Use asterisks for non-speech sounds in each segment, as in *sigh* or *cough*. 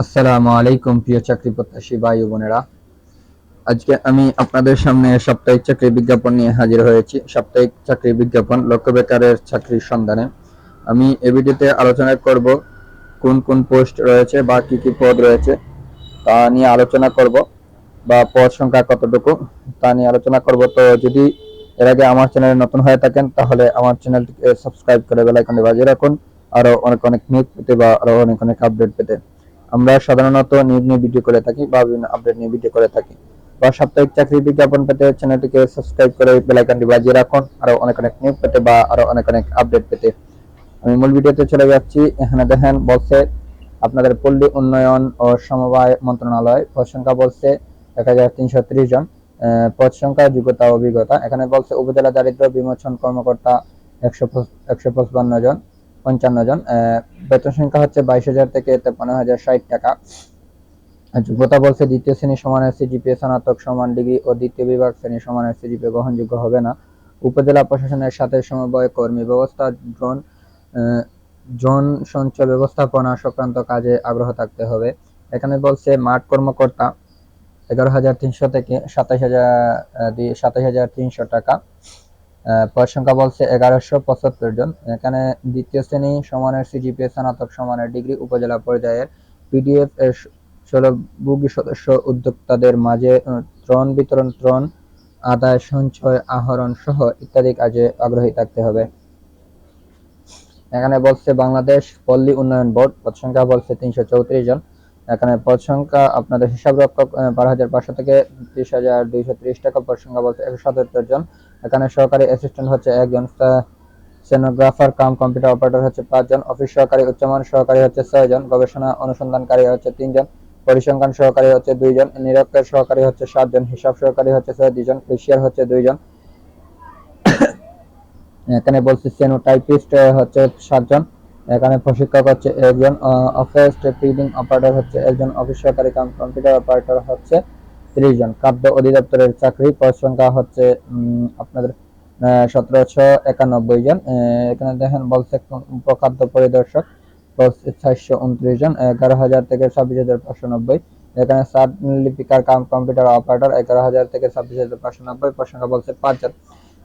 আসসালামু আলাইকুম, প্রিয় চাকরি প্রত্যাশী ভাই বোনেরা। আজকে আমি আপনাদের সামনে সাপ্তাহিক চাকরি বিজ্ঞাপন নিয়ে হাজির হয়েছি। সাপ্তাহিক চাকরি বিজ্ঞাপন লক্ষ্য বেকারের চাকরির সন্ধানে। আমি এ ভিডিওতে আলোচনা করব কোন কোন পোস্ট রয়েছে বা কি কি পদ রয়েছে তা নিয়ে আলোচনা করব বা পদ সংখ্যা কতটুকু তা নিয়ে আলোচনা করব। তো যদি এর আগে আমার চ্যানেলে নতুন হয়ে থাকেন, তাহলে আমার চ্যানেলটিকে সাবস্ক্রাইব করে বেল আইকনটি বাজিয়ে রাখুন। আরও অনেক অনেক নিউজ পেতে বা আরও অনেক অনেক আপডেট পেতে। আমরা সাধারণত নিউজ নিয়ে ভিডিও করে থাকি বা বিভিন্ন আপডেট নিয়ে ভিডিও করে থাকি। বা সাপ্তাহিক চাকরি বিজ্ঞাপন পেতে চ্যানেলটিকে সাবস্ক্রাইব করে বেল আইকনটি বাজিয়ে রাখুন, আরও অনেক অনেক নিউজ পেতে বা আরও অনেক অনেক আপডেট পেতে। আমি মূল ভিডিওতে চলে যাচ্ছি। এখানে দেখেন বলছে, আপনাদের পল্লী উন্নয়ন ও সমবায় মন্ত্রণালয়, পদ সংখ্যা বলছে এক হাজার তিনশো ত্রিশ জন। পদ সংখ্যা, যোগ্যতা, অভিজ্ঞতা। এখানে বলছে, উপজেলা দারিদ্র বিমোচন কর্মকর্তা একশো একশো পঁচপান্ন জন। পঞ্চান্ন জন। বেতন সংখ্যা হচ্ছে বাইশ হাজার থেকে তেপান্ন হাজার ষাট টাকা। যোগ্যতা বলছে দ্বিতীয় শ্রেণি সমান সমানের সিজিপিএ স্নাতক, সমান ডিগ্রি ও দ্বিতীয় বিভাগ শ্রেণি সমান সমানের সিজিপিএ গ্রহণযোগ্য হবে না। উপজেলা প্রশাসনের সাথে সমবায় কর্মী ব্যবস্থা, ড্রোন ড্রোন সঞ্চয় ব্যবস্থাপনা সংক্রান্ত কাজে আগ্রহ থাকতে হবে। এখানে বলছে মাঠ কর্মকর্তা, এগারো হাজার তিনশো থেকে সাতাশ হাজার সাতাশ হাজার তিনশো টাকা। পদ সংখ্যা বলছে এগারোশো পঁচাত্তর জন। এখানে দ্বিতীয় শ্রেণি সমানের সিজিপিএ স্নাতক সমানের ডিগ্রি উপজেলা পর্যায়ের পিডিএফ এর ষোলভোগী সদস্য উদ্যোক্তাদের মাঝে ত্রণ বিতরণ, ত্রণ, আদায় সঞ্চয় আহরণ সহ ইত্যাদি কাজে আগ্রহী থাকতে হবে। এখানে বলছে বাংলাদেশ পল্লী উন্নয়ন বোর্ড, পদ সংখ্যা বলছে তিনশো চৌত্রিশ জন। এখানে পদ সংখ্যা আপনাদের হিসাব রক্ষক বারো হাজার পাঁচশো থেকে ত্রিশ হাজার দুইশো ত্রিশ টাকা পদ সংখ্যা বলছে একশো সাতাত্তর জন। এখানে সহকারী অ্যাসিস্ট্যান্ট হচ্ছে একজন সেনোগ্রাফার কাম কম্পিউটার অপারেটর হচ্ছে পাঁচজন অফিস সহকারী, উচ্চমান সহকারী হচ্ছে ছয়জন গবেষণা অনুসন্ধানকারী হচ্ছে তিনজন পরিসংখ্যান সহকারী হচ্ছে দুইজন নিরক্ষের সহকারী হচ্ছে সাতজন হিসাব সহকারী হচ্ছে ছয়, দুইজন কেশিয়ার হচ্ছে দুইজন *coughs* এখানে বলছে সেনো টাইপিস্ট হচ্ছে সাতজন এখানে প্রশিক্ষক হচ্ছে একজন অফিস প্রিন্টিং অপারেটর হচ্ছে একজন অফিস সহকারী কাম কম্পিউটার অপারেটর হচ্ছে ত্রিশ জন। খাদ্য অধিদপ্তরের চাকরি পদ সংখ্যা হচ্ছে আপনাদের সতেরোশো একানব্বই জন। এখানে দেখেন বলছে উপখাদ্য পরিদর্শক চারশো উনত্রিশ জন, এগারো হাজার থেকে ছাব্বিশ হাজার পাঁচশো নব্বই। এখানে সাব, লিপিকার কাম কম্পিউটার অপারেটর এগারো হাজার থেকে ছাব্বিশ হাজার পাঁচশো নব্বই। পদ সংখ্যা বলছে পাঁচজন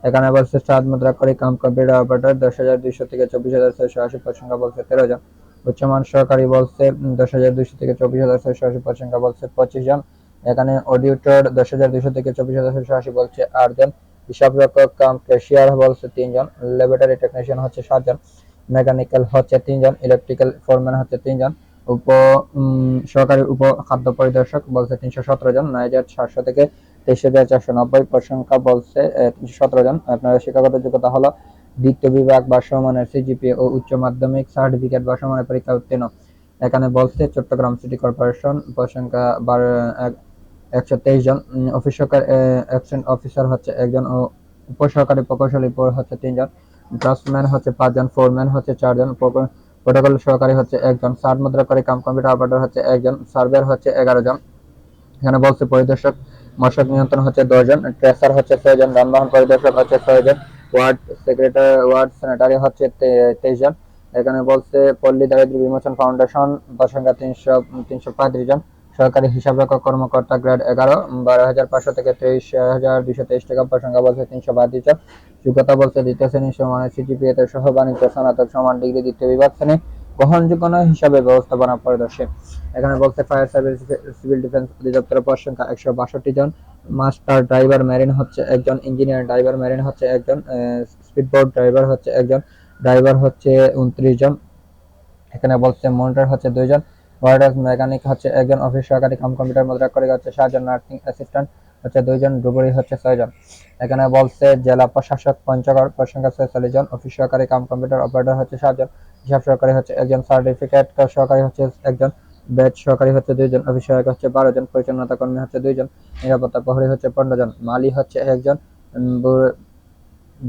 এখানে বলছে সাত মুদ্রা করে কাম কম্পিউটার অপারেটর, দশ হাজার দুইশো থেকে চব্বিশ হাজার ছয়শো আশি পদ সংখ্যা বলছে, তেরো জন। উচ্চমান সহকারী বলছে দশ হাজার দুইশো থেকে চব্বিশ হাজার ছয়শো আশি পদ সংখ্যা বলছে, পঁচিশ জন। এখানে অডিটর দশ হাজার দুইশো থেকে চব্বিশ হাজার ছয়শো আশি বলছে, আট জন। হিসাব রক্ষক কাম ক্যাশিয়ার বলছে তিনজন ল্যাবরেটরি টেকনিশিয়ান হচ্ছে সাতজন মেকানিক্যাল হচ্ছে তিনজন ইলেকট্রিক্যাল ফোরম্যান হচ্ছে তিনজন উপ সহকারী উপ খাদ্য পরিদর্শক বলছে তিনশো সতেরো জন। নয় হাজার সাতশো থেকে তেইশ হাজার চারশো নব্বই পদ সংখ্যা বলছে সতেরো জন। আপনার শিক্ষাগত যোগ্যতা হলো দ্বিতীয় বিভাগ ও উচ্চ মাধ্যমিক সার্টিফিকেট পরীক্ষা উত্তীর্ণ। এখানে বলছে চট্টগ্রাম সিটি কর্পোরেশন বারো একশো তেইশ জন। অ্যাবসেন্ট অফিসার হচ্ছে একজন ও উপসহকারী প্রকৌশলী হচ্ছে তিনজন। ড্রাফটম্যান হচ্ছে পাঁচজন, ফোরম্যান হচ্ছে চারজন। প্রোটোকল সহকারী হচ্ছে একজন। সার মুদ্রাকারী কাম কম্পিউটার অপারেটর হচ্ছে একজন। সার্ভেয়ার হচ্ছে এগারো জন। এখানে বলছে পরিদর্শক মশক নিয়ন্ত্রণ হচ্ছে দশজন ট্রেসার হচ্ছে ছয়জন, যানবাহন পরিদর্শক হচ্ছে ছয়জন ওয়ার্ড সেক্রেটারি ওয়ার্ড সেক্রেটারি হচ্ছে তেইশ জন এখানে বলছে, পল্লী দারিদ্র বিমোচন ফাউন্ডেশন সংখ্যা তিনশো তিনশো পঁয়ত্রিশ জন। সরকারি হিসাবরক্ষক কর্মকর্তা গ্রেড এগারো, বারো হাজার পাঁচশো থেকে তেইশ হাজার দুইশো তেইশ টাকা সংখ্যা বলছে তিনশো জন। যোগ্যতা বলছে দ্বিতীয় শ্রেণি সমানের সিজিপিএ তে সহ বাণিজ্য স্নাতক, সমান ডিগ্রি, দ্বিতীয় বিভাগ শ্রেণি। গ্রহণযোগ্য নয় হিসাবে ব্যবস্থাপনা পরিদর্শী এখানে বলছে ফায়ার সার্ভিস, সিভিল ডিফেন্স অধিদপ্তরের পদ সংখ্যা একশো বাষট্টি জন মাস্টার ড্রাইভার, মেরিন হচ্ছে একজন ইঞ্জিনিয়ার ড্রাইভার, মেরিন হচ্ছে একজন স্পিডবোট ড্রাইভার হচ্ছে একজন, ড্রাইভার হচ্ছে উনত্রিশ জন। এখানে বলছে মনিটর হচ্ছে দুইজন ওয়ার্ডার মেকানিক হচ্ছে একজন, অফিস সহকারী, কাম কম্পিউটার মুদ্রা করে হচ্ছে সাতজন নার্সিং অ্যাসিস্ট্যান্ট হচ্ছে দুইজন ডুবুরি হচ্ছে ছয়জন এখানে বলছে জেলা প্রশাসক পঞ্চগড় পদ সংখ্যা ছয়চল্লিশ জন, অফিস সহকারী, কাম কম্পিউটার অপারেটর হচ্ছে সাতজন হিসাব সহকারী হচ্ছে একজন সার্টিফিকেট সহকারী হচ্ছে একজন ব্যাচ সহকারী হচ্ছে দুইজন অফিস সহায়ক হচ্ছে বারো জন, পরিচ্ছন্নতা কর্মী হচ্ছে দুইজন, নিরাপত্তা প্রহরী হচ্ছে পনেরো জন, মালি হচ্ছে একজন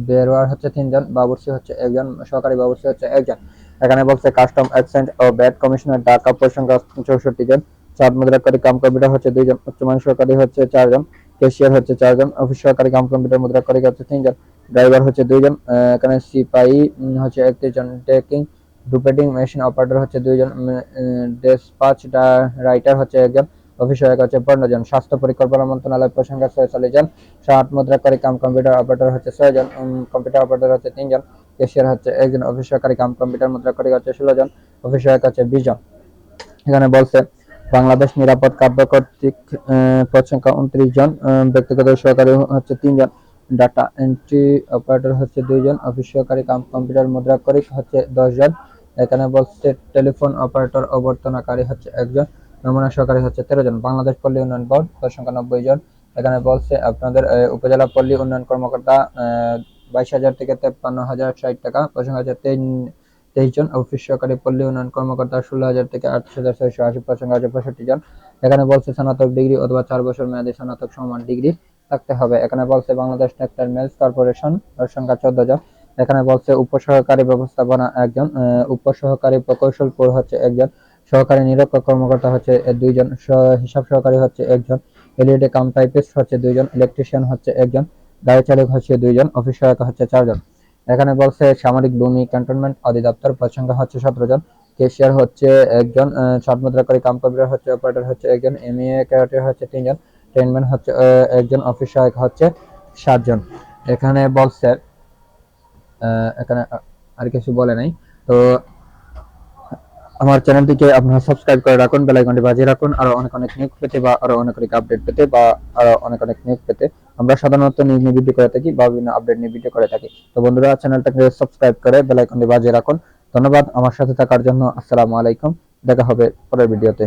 বেরোয়ার হচ্ছে তিনজন, বাবুর্চি হচ্ছে একজন, সহকারী বাবুর্চি হচ্ছে একজন। এখানে বলছে কাস্টম অ্যাকসেন্ট ও ব্যাট কমিশনার ঢাকা পদ সংখ্যা চৌষট্টি জন চার মুদ্রাকারী কাম কম্পিউটার হচ্ছে দুইজন উচ্চমান সহকারী হচ্ছে চারজন ক্যাশিয়ার হচ্ছে চারজন, অফিস সহকারী কাম কম্পিউটার মুদ্রাকারী হচ্ছে তিনজন ড্রাইভার হচ্ছে দুইজন এখানে সিপাহি হচ্ছে একত্রিশ জন টেকিং ডুপেটিং মেশিন অপারেটর হচ্ছে দুইজন ডেসপাচ রাইটার হচ্ছে একজন অফিস সহায়ক হচ্ছে পনেরো জন স্বাস্থ্য পরিকল্পনা মন্ত্রণালয় প্রসঙ্গে ছয়চল্লিশ জন ষাট মুদ্রাকারী কাম কম্পিউটার অপারেটর হচ্ছে ছয় জন কম্পিউটার অপারেটর হচ্ছে তিনজন কেশিয়ার হচ্ছে একজন অফিস সহকারী কাম কম্পিউটার মুদ্রাকারী হচ্ছে ষোলো জন অফিস সহায়ক হচ্ছে বিশ জন। এখানে বলছে বাংলাদেশ নিরাপদ কাব্য কর্তৃক আহ, সংখ্যা উনত্রিশ জন ব্যক্তিগত সহকারী হচ্ছে তিনজন ডাটা এন্ট্রি অপারেটর হচ্ছে দুইজন অফিস সহকারী কাম কম্পিউটার মুদ্রাকরিক হচ্ছে দশ জন এখানে বলছে, টেলিফোন অপারেটর অবর্তনাকারী হচ্ছে একজন, নমুনা সহকারী হচ্ছে তেরো জন, বাংলাদেশ পল্লী উন্নয়ন বোর্ড সংখ্যা নব্বই জন। এখানে বলছে, আপনাদের উপজেলা পল্লী উন্নয়ন কর্মকর্তা বাইশ হাজার থেকে তেপ্পান্ন হাজার ষাট টাকা হচ্ছে তিন তেইশ জন, অফিস সহকারী পল্লী উন্নয়ন কর্মকর্তা ষোলো হাজার থেকে আঠাশ হাজার ছয়শো আশি সংখ্যা হচ্ছে পঁয়ষট্টি জন। এখানে বলছে, স্নাতক ডিগ্রি অথবা চার বছর মেয়াদী স্নাতক সমান ডিগ্রি থাকতে হবে। এখানে বলছে, বাংলাদেশ টেক্সটাইল মিলস কর্পোরেশন সংখ্যা চোদ্দ জন। এখানে বলছে উপসহকারী ব্যবস্থাপনা একজন উপসহকারী প্রকৌশলপুর হচ্ছে একজন, সহকারী নিরীক্ষক কর্মকর্তা হচ্ছে দুইজন হিসাব সহকারী হচ্ছে একজন, এলইডি কাম টাইপিস্ট হচ্ছে দুইজন, ইলেকট্রিশিয়ান হচ্ছে একজন গাড়ি চালক হচ্ছে দুইজন, অফিস সহায়ক হচ্ছে চারজন। এখানে বলছে সামরিক ভূমি ক্যান্টনমেন্ট অধিদপ্তর পদ হচ্ছে সতেরো জন, কেশিয়ার হচ্ছে একজন ষাট মুদ্রাকারী কাম কম্পিউটার হচ্ছে, অপারেটর হচ্ছে একজন এম এমএ ক্যারেক্টার হচ্ছে তিনজন, ট্রেনম্যান হচ্ছে একজন, অফিস সহায়ক হচ্ছে সাতজন। এখানে বলছে এখানে আর কিছু বলে নাই। তো আমার চ্যানেলটিকে আপনারা সাবস্ক্রাইব করে রাখুন বেল আইকনটি বাজিয়ে রাখুন, আরও অনেক অনেক নিউজ পেতে বা আরও অনেক অনেক আপডেট পেতে বা আরও অনেক অনেক নিউজ পেতে। আমরা সাধারণত নিউজ নিয়ে ভিডিও করে থাকি বা বিভিন্ন আপডেট নিয়ে ভিডিও করে থাকি। তো বন্ধুরা, চ্যানেলটাকে সাবস্ক্রাইব করে বেল আইকনটি বাজিয়ে রাখুন। ধন্যবাদ আমার সাথে থাকার জন্য। আসসালামু আলাইকুম। দেখা হবে পরের ভিডিওতে